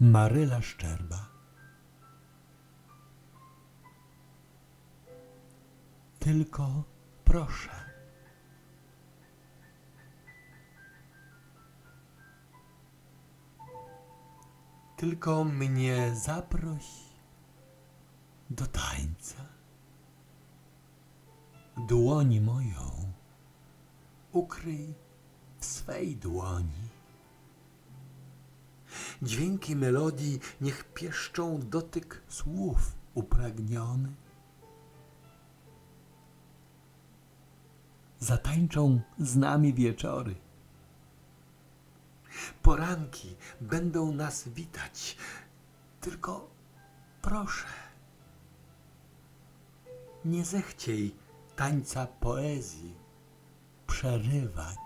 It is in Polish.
Maryla Szczerba. Tylko proszę. Tylko mnie zaproś do tańca. Dłoni moją ukryj w swej dłoni. Dźwięki melodii niech pieszczą dotyk słów upragniony. Zatańczą z nami wieczory. Poranki będą nas witać. Tylko proszę, nie zechciej tańca poezji przerywać.